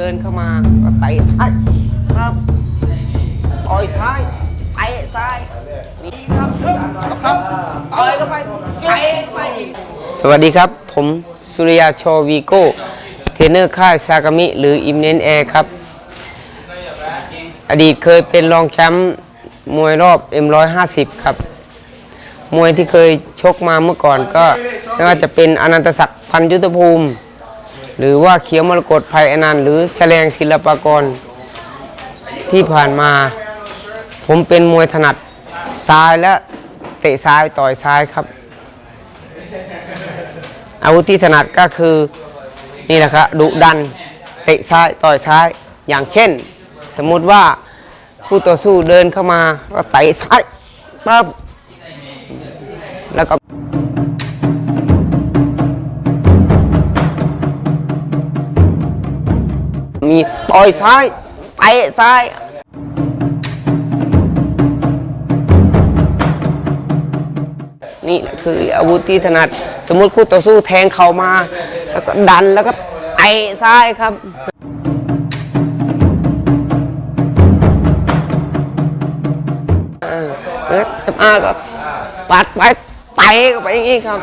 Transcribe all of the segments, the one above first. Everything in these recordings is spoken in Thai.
เดินเข้ามาก็เตะซ้ายครับต่อยซ้ายเตะซ้ายนี่ครับครับต่อยเข้าไปเตะเข้าไปอีกสวัสดีครับ ผมสุริยาโชวีโก้เทรนเนอร์ค่ายซากามิ หรืออิมเนนแอร์ครับ อดีตเคยเป็นรองแชมป์มวยรอบ M150 ครับ มวยที่เคยชกมาเมื่อก่อนก็ไม่ว่าจะเป็นอนันตศักดิ์พันยุทธภูมิ หรือว่าเขียวมรกตภัยอนันต์หรือแฉลงศิลปากร ที่ผ่านมา ผมเป็นมวยถนัดซ้ายและเตะซ้ายต่อยซ้ายครับ อาวุธที่ถนัดก็คือนี่แหละครับดุดันเตะซ้ายต่อยซ้ายอย่างเช่น สมมุติว่าผู้ต่อสู้เดินเข้ามาก็เตะซ้ายปั๊บ มีต่อยซ้ายเตะซ้ายนี่แหละคืออาวุธที่ถนัดสมมุติคู่ต่อสู้แทงเข่ามา แล้วก็ดันแล้วก็เตะซ้ายครับ เออจะมาก็ปัดไปเตะเข้าไปอย่างนี้ครับ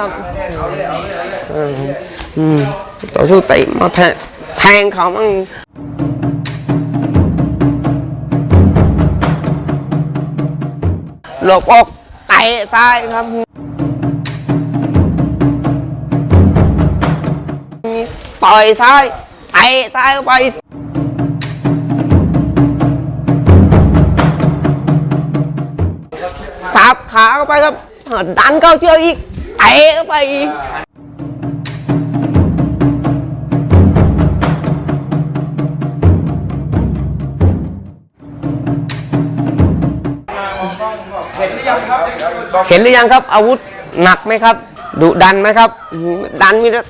ครับอืมต่อสู้เตะมาแทงเขามั่งหลบออกเตะซ้ายครับต่อยซ้ายเตะซ้ายเข้าไปสับขาเข้าไปครับดันเข้าเชือกอีก เตะเข้าไปอีกเห็นหรือยังครับเห็นหรือยังครับ อาวุธหนักไหมครับดุดันไหมครับ ดันมีแต่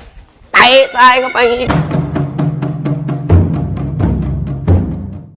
เตะซ้ายเข้าไปอีก